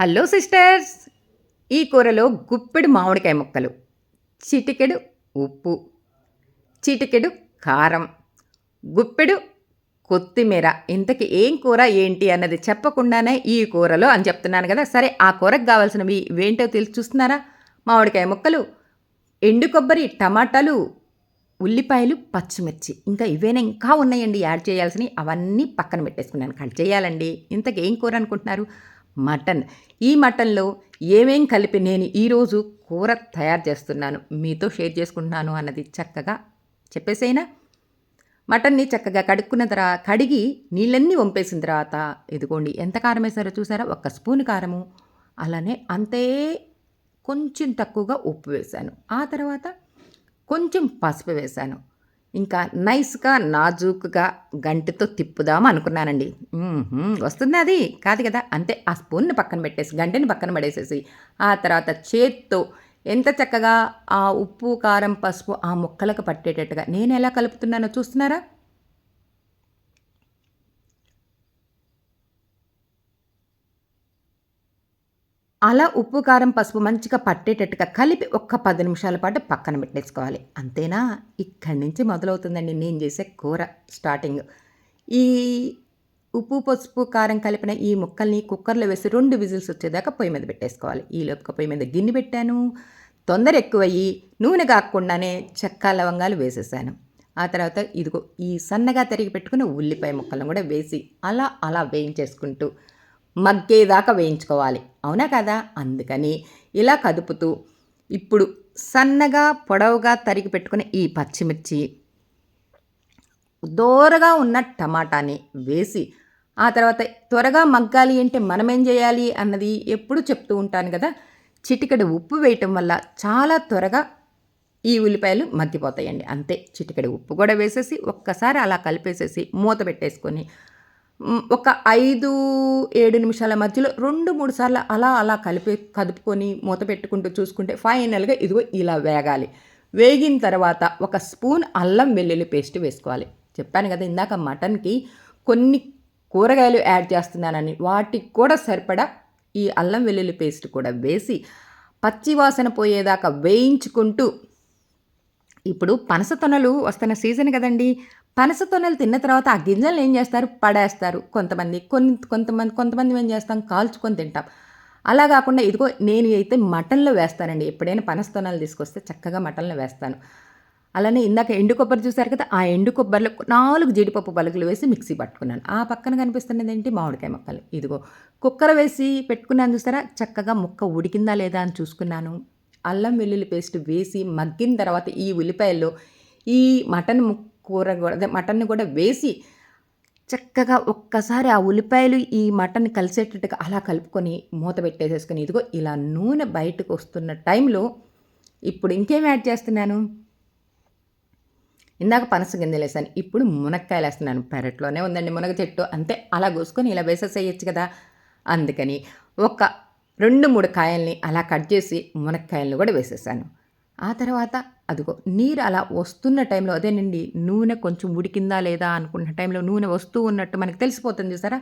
Hello sisters ఈ కూరలో గుప్పెడు మామిడికాయ ముక్కలు చిటికెడు ఉప్పు చిటికెడు కారం గుప్పెడు కొత్తిమీర. ఇంతకి ఏం కూర ఏంటి అన్నది చెప్పకుండానే ఈ కూరలో అని చెప్తున్నాను కదా. సరే ఆ కూరకు కావాల్సినవి ఏంటో తెలిసి చూస్తున్నారా? మామిడికాయ ముక్కలు ఎండు కొబ్బరి టమాటాలు ఉల్లిపాయలు పచ్చిమిర్చి. ఇంకా ఇవేనా ఇంకా ఉన్నాయండి. యాడ్ చేయాల్సినవి అవన్నీ పక్కన పెట్టేసుకున్నాను. కట్ చేయాలండి. ఇంతకు ఏం కూర అనుకుంటున్నారు? మటన్. ఈ మటన్లో ఏమేం కలిపి నేను ఈరోజు కూర తయారు చేస్తున్నాను మీతో షేర్ చేసుకుంటున్నాను అన్నది చక్కగా చెప్పేసేనా? మటన్ని చక్కగా కడుక్కున్న తర్వాత కడిగి నీళ్ళన్నీ వంపేసిన తర్వాత ఇదిగోండి ఎంత కారం వేసారో చూసారా? ఒక స్పూన్ కారము. అలానే అంతే కొంచెం తక్కువగా ఉప్పు వేశాను. ఆ తర్వాత కొంచెం పసుపు వేశాను. ఇంకా నైస్గా నాజూకుగా గంటతో తిప్పుదాం అనుకున్నానండి. వస్తుంది అది. కాదు కదా. అంతే. ఆ స్పూన్ని పక్కన పెట్టేసి గంటని పక్కన పడేసేసి ఆ తర్వాత చేత్తో ఎంత చక్కగా ఆ ఉప్పు కారం పసుపు ఆ ముక్కలకు పట్టేటట్టుగా నేను ఎలా కలుపుతున్నానో చూస్తున్నారా? అలా ఉప్పు కారం పసుపు మంచిగా పట్టేటట్టుగా కలిపి ఒక్క పది నిమిషాల పాటు పక్కన పెట్టేసుకోవాలి. అంతేనా? ఇక్కడి నుంచి మొదలవుతుందండి నేను చేసే కూర స్టార్టింగ్. ఈ ఉప్పు పసుపు కారం కలిపిన ఈ ముక్కల్ని కుక్కర్లో వేసి రెండు విజిల్స్ వచ్చేదాకా పొయ్యి మీద పెట్టేసుకోవాలి. ఈ లోపుగా పొయ్యి మీద గిన్నె పెట్టాను. తొందర ఎక్కువయ్యి నూనె కాకుండానే చెక్క లవంగాలు వేసేసాను. ఆ తర్వాత ఇదిగో ఈ సన్నగా తరిగి పెట్టుకున్న ఉల్లిపాయ ముక్కలను కూడా వేసి అలా అలా వేయించేసుకుంటూ మగ్గేదాకా వేయించుకోవాలి. అవునా కదా? అందుకని ఇలా కదుపుతూ ఇప్పుడు సన్నగా పొడవుగా తరిగి పెట్టుకుని ఈ పచ్చిమిర్చి దోరగా ఉన్న టమాటాని వేసి ఆ తర్వాత త్వరగా మగ్గాలి అంటే మనం ఏం చేయాలి అన్నది ఎప్పుడు చెప్తూ ఉంటాను కదా. చిటికెడు ఉప్పు వేయటం వల్ల చాలా త్వరగా ఈ ఉల్లిపాయలు మగ్గిపోతాయండి. అంతే చిటికెడు ఉప్పు కూడా వేసేసి ఒక్కసారి అలా కలిపేసేసి మూత పెట్టేసుకొని ఒక ఐదు ఏడు నిమిషాల మధ్యలో రెండు మూడు సార్లు అలా అలా కలిపి కదుపుకొని మూత పెట్టుకుంటూ చూసుకుంటే ఫైనల్గా ఇదిగో ఇలా వేగాలి. వేగిన తర్వాత ఒక స్పూన్ అల్లం వెల్లుల్లి పేస్ట్ వేసుకోవాలి. చెప్పాను కదా ఇందాక మటన్కి కొన్ని కూరగాయలు యాడ్ చేస్తున్నానని వాటికి కూడా సరిపడా ఈ అల్లం వెల్లుల్లి పేస్ట్ కూడా వేసి పచ్చివాసన పోయేదాకా వేయించుకుంటూ ఇప్పుడు పనస తొనలు వస్తున్న సీజన్ కదండి పనస తొనలు తిన్న తర్వాత ఆ గింజలు ఏం చేస్తారు? పడేస్తారు. కొంతమంది కొన్ని కొంతమంది కొంతమంది ఏం చేస్తాం? కాల్చుకొని తింటాం. అలా కాకుండా ఇదిగో నేను అయితే మటన్లో వేస్తానండి. ఎప్పుడైనా పనస తొనలు తీసుకొస్తే చక్కగా మటన్లో వేస్తాను. అలానే ఇందాక ఎండు కొబ్బరి చూసారు కదా ఆ ఎండు కొబ్బరిలో నాలుగు జీడిపప్పు పలుకులు వేసి మిక్సీ పట్టుకున్నాను. ఆ పక్కన కనిపిస్తున్నది ఏంటి? మామిడికాయ ముక్కలు. ఇదిగో కుక్కర్ వేసి పెట్టుకున్నాను చూసారా? చక్కగా ముక్క ఉడికిందా లేదా అని చూసుకున్నాను. అల్లం వెల్లుల్లి పేస్ట్ వేసి మగ్గిన తర్వాత ఈ ఉల్లిపాయల్లో ఈ మటన్ ము- కూర కూడా అదే మటన్ని కూడా వేసి చక్కగా ఒక్కసారి ఆ ఉల్లిపాయలు ఈ మటన్ కలిసేటట్టుగా అలా కలుపుకొని మూత పెట్టేసేసుకొని ఇదిగో ఇలా నూనె బయటకు వస్తున్న టైంలో ఇప్పుడు ఇంకేం యాడ్ చేస్తున్నాను? ఇందాక పనస గింజలు వేసాను ఇప్పుడు మునక్కాయలు వేస్తున్నాను. పెరట్లోనే ఉందండి మునగ చెట్టు అంతే. అలా కోసుకొని ఇలా వేసేసేయచ్చు కదా. అందుకని ఒక రెండు మూడు కాయల్ని అలా కట్ చేసి మునక్కాయలను కూడా వేసేసాను. ఆ తర్వాత అదిగో నీరు అలా వస్తున్న టైంలో అదేనండి నూనె కొంచెం ఉడికిందా లేదా అనుకున్న టైంలో నూనె వస్తూ ఉన్నట్టు మనకు తెలిసిపోతుంది చూసారా?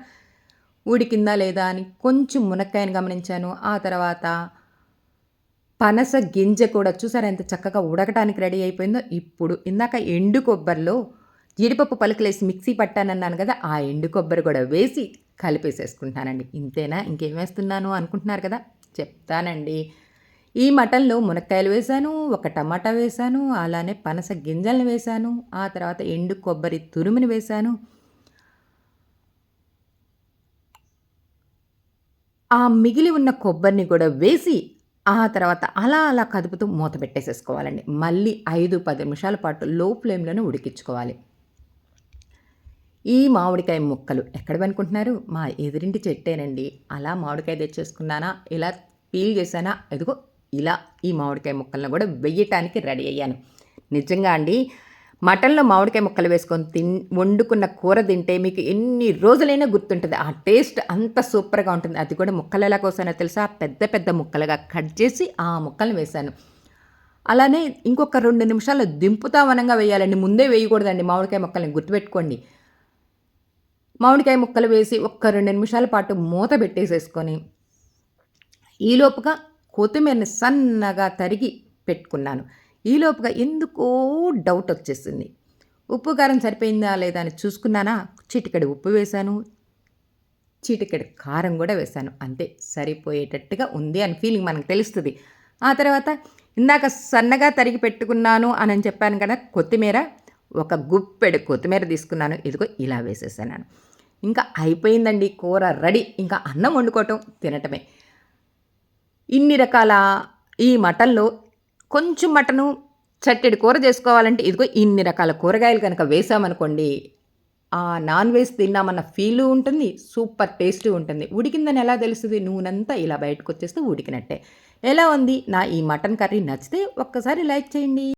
ఉడికిందా లేదా అని కొంచెం మునక్కాయని గమనించాను. ఆ తర్వాత పనస గింజ కూడా చూసారా ఎంత చక్కగా ఉడకటానికి రెడీ అయిపోయిందో? ఇప్పుడు ఇందాక ఎండు కొబ్బరిలో జీడిపప్పు పలుకులేసి మిక్సీ పట్టానన్నాను కదా ఆ ఎండు కొబ్బరి కూడా వేసి కలిపేసేసుకుంటానండి. ఇంతేనా? ఇంకేం వేస్తున్నాను అనుకుంటున్నారు కదా? చెప్తానండి. ఈ మటన్లో మునక్కాయలు వేశాను ఒక టమాటా వేశాను అలానే పనస గింజలను వేశాను ఆ తర్వాత ఎండు కొబ్బరి తురుముని వేశాను ఆ మిగిలి ఉన్న కొబ్బరిని కూడా వేసి ఆ తర్వాత అలా అలా కదుపుతూ మూత పెట్టేసేసుకోవాలండి. మళ్ళీ ఐదు పది నిమిషాల పాటు లో ఫ్లేమ్లోనే ఉడికించుకోవాలి. ఈ మామిడికాయ ముక్కలు ఎక్కడ పనుకుంటున్నారు? మా ఎదురింటి చెట్టేనండి. అలా మామిడికాయ తెచ్చేసుకున్నానా? ఇలా పీల్ చేశానా? ఎదుగో ఇలా ఈ మామిడికాయ ముక్కలను కూడా వెయ్యటానికి రెడీ అయ్యాను. నిజంగా అండి మటన్లో మామిడికాయ ముక్కలు వేసుకొని తిన్ వండుకున్న కూర తింటే మీకు ఎన్ని రోజులైనా గుర్తుంటుంది. ఆ టేస్ట్ అంత సూపర్గా ఉంటుంది. అది కూడా ముక్కలు ఎలా కోసానో తెలుసా? పెద్ద పెద్ద ముక్కలుగా కట్ చేసి ఆ ముక్కలను వేశాను. అలానే ఇంకొక రెండు నిమిషాలు దింపుతా వనంగా వేయాలండి. ముందే వేయకూడదండి మామిడికాయ ముక్కల్ని గుర్తుపెట్టుకోండి. మామిడికాయ ముక్కలు వేసి ఒక్క రెండు నిమిషాల పాటు మూత పెట్టేసేసుకొని ఈలోపుగా కొత్తిమీరని సన్నగా తరిగి పెట్టుకున్నాను. ఈలోపుగా ఎందుకో డౌట్ వచ్చేసింది. ఉప్పు కారం సరిపోయిందా లేదా అని చూసుకున్నానా? చిటికెడు ఉప్పు వేశాను. చిటికెడు కారం కూడా వేశాను. అంతే సరిపోయేటట్టుగా ఉంది అని ఫీలింగ్ మనకు తెలుస్తుంది. ఆ తర్వాత ఇందాక సన్నగా తరిగి పెట్టుకున్నాను అని చెప్పాను కదా కొత్తిమీర. ఒక గుప్పెడు కొత్తిమీర తీసుకున్నాను. ఇదిగో ఇలా వేసేసాను. ఇంకా అయిపోయిందండి కూర రెడీ. ఇంకా అన్నం వండుకోవటం తినటమే. ఇన్ని రకాల ఈ మటన్లో కొంచెం మటను చట్టెడు కూర చేసుకోవాలంటే ఇదిగో ఇన్ని రకాల కూరగాయలు కనుక వేసామనుకోండి ఆ నాన్ వెజ్ తిన్నామన్న ఫీలు ఉంటుంది సూపర్ టేస్టీ ఉంటుంది. ఉడికిందని ఎలా తెలుస్తుంది? నూనెంతా ఇలా బయటకు వచ్చేస్తే ఉడికినట్టే. ఎలా ఉంది? నా ఈ మటన్ కర్రీ నచ్చితే ఒక్కసారి లైక్ చేయండి.